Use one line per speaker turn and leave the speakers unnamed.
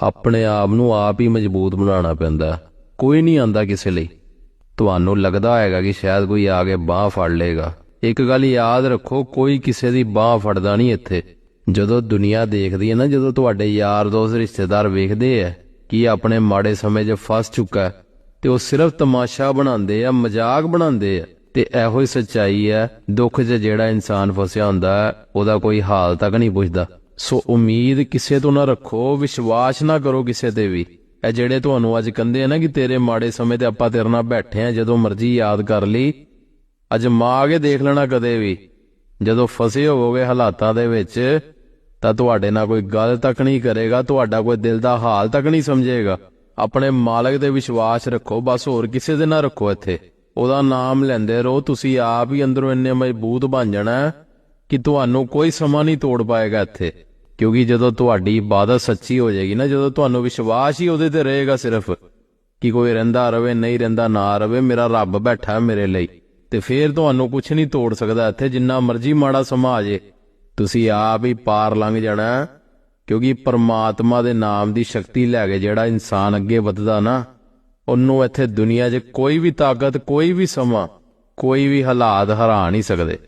ਆਪਣੇ ਆਪ ਨੂੰ ਆਪ ਹੀ ਮਜ਼ਬੂਤ ਬਣਾਉਣਾ ਪੈਂਦਾ ਕੋਈ ਨਹੀਂ ਆਂਦਾ ਕਿਸੇ ਲਈ। ਤੁਹਾਨੂੰ ਲੱਗਦਾ ਹੈਗਾ ਕਿ ਸ਼ਾਇਦ ਕੋਈ ਆ ਕੇ ਬਾਹ ਫੜ ਲੇਗਾ ਇੱਕ ਗੱਲ ਯਾਦ ਰੱਖੋ ਕੋਈ ਕਿਸੇ ਦੀ ਬਾਹ ਫੜਦਾ ਨਹੀਂ ਇੱਥੇ। ਜਦੋਂ ਦੁਨੀਆ ਦੇਖਦੀ ਹੈ ਨਾ ਜਦੋਂ ਤੁਹਾਡੇ ਯਾਰ ਦੋਸਤ ਰਿਸ਼ਤੇਦਾਰ ਵੇਖਦੇ ਆ ਕਿ ਆਪਣੇ ਮਾੜੇ ਸਮੇਂ 'ਚ ਫਸ ਚੁੱਕਾ ਹੈ, ਤੇ ਉਹ ਸਿਰਫ ਤਮਾਸ਼ਾ ਬਣਾਉਂਦੇ ਆ ਮਜ਼ਾਕ ਬਣਾਉਂਦੇ ਆ ਤੇ ਇਹੋ ਹੀ ਸੱਚਾਈ ਹੈ ਦੁੱਖ 'ਚ ਜਿਹੜਾ ਇਨਸਾਨ ਫਸਿਆ ਹੁੰਦਾ ਹੈ ਉਹਦਾ ਕੋਈ ਹਾਲ ਤੱਕ ਨਹੀਂ ਪੁੱਛਦਾ। ਸੋ ਉਮੀਦ ਕਿਸੇ ਤੋਂ ਨਾ ਰੱਖੋ, ਵਿਸ਼ਵਾਸ ਨਾ ਕਰੋ ਕਿਸੇ ਤੇ ਵੀ। ਇਹ ਜਿਹੜੇ ਤੁਹਾਨੂੰ ਅੱਜ ਕਹਿੰਦੇ ਆ ਨਾ ਕਿ ਤੇਰੇ ਮਾੜੇ ਸਮੇਂ ਤੇ ਆਪਾਂ ਤੇਰੇ ਨਾਲ ਬੈਠੇ ਆ, ਜਦੋਂ ਮਰਜ਼ੀ ਯਾਦ ਕਰ ਲਈ ਅਜਮਾ ਕੇ ਦੇਖ ਲੈਣਾ ਕਦੇ ਵੀ। ਜਦੋਂ ਫਸੇ ਹੋਵੋਗੇ ਹਾਲਾਤਾਂ ਦੇ ਵਿੱਚ, ਤਾਂ ਤੁਹਾਡੇ ਨਾਲ ਕੋਈ ਗੱਲ ਤੱਕ ਨਹੀਂ ਕਰੇਗਾ, ਤੁਹਾਡਾ ਕੋਈ ਦਿਲ ਦਾ ਹਾਲ ਤੱਕ ਨਹੀਂ ਸਮਝੇਗਾ। ਆਪਣੇ ਮਾਲਕ ਤੇ ਵਿਸ਼ਵਾਸ ਰੱਖੋ, ਬਸ ਹੋਰ ਕਿਸੇ ਦੇ ਨਾ ਰੱਖੋ ਇੱਥੇ। ਉਹਦਾ ਨਾਮ ਲੈਂਦੇ ਰਹੋ, ਤੁਸੀਂ ਆਪ ਹੀ ਅੰਦਰੋਂ ਇੰਨੇ ਮਜ਼ਬੂਤ ਬਣ ਜਾਣਾ। ਕਿ ਤੁਹਾਨੂੰ ਕੋਈ ਸਮਾਂ ਨਹੀਂ ਤੋੜ ਪਾਏਗਾ ਇੱਥੇ, ਕਿਉਂਕਿ ਜਦੋਂ ਤੁਹਾਡੀ ਇਬਾਦਤ ਸੱਚੀ ਹੋ ਜਾਏਗੀ ਨਾ, ਜਦੋਂ ਤੁਹਾਨੂੰ ਵਿਸ਼ਵਾਸ ਹੀ ਉਹਦੇ ਤੇ ਰਹੇਗਾ ਸਿਰਫ ਕਿ ਕੋਈ ਰਹਿੰਦਾ ਰਵੇ, ਨਹੀਂ ਰਹਿੰਦਾ ਨਾ ਰਵੇ, ਮੇਰਾ ਰੱਬ ਬੈਠਾ ਮੇਰੇ ਲਈ, ਤੇ ਫੇਰ ਤੁਹਾਨੂੰ ਕੁਝ ਨਹੀਂ ਤੋੜ ਸਕਦਾ ਇੱਥੇ, ਜਿੰਨਾ ਮਰਜ਼ੀ ਮਾੜਾ ਸਮਾਂ ਆ ਜੇ ਤੁਸੀਂ ਆਪ ਹੀ ਪਾਰ ਲੰਘ ਜਾਣਾ, ਕਿਉਂਕਿ ਪਰਮਾਤਮਾ ਦੇ ਨਾਮ ਦੀ ਸ਼ਕਤੀ ਲੈ ਕੇ ਜਿਹੜਾ ਇਨਸਾਨ ਅੱਗੇ ਵੱਧਦਾ ਨਾ, ਉਹਨੂੰ ਇੱਥੇ ਦੁਨੀਆ 'ਚ ਕੋਈ ਵੀ ਤਾਕਤ, ਕੋਈ ਵੀ ਸਮਾਂ, ਕੋਈ ਵੀ ਹਾਲਾਤ ਹਰਾ ਨਹੀਂ ਸਕਦੇ।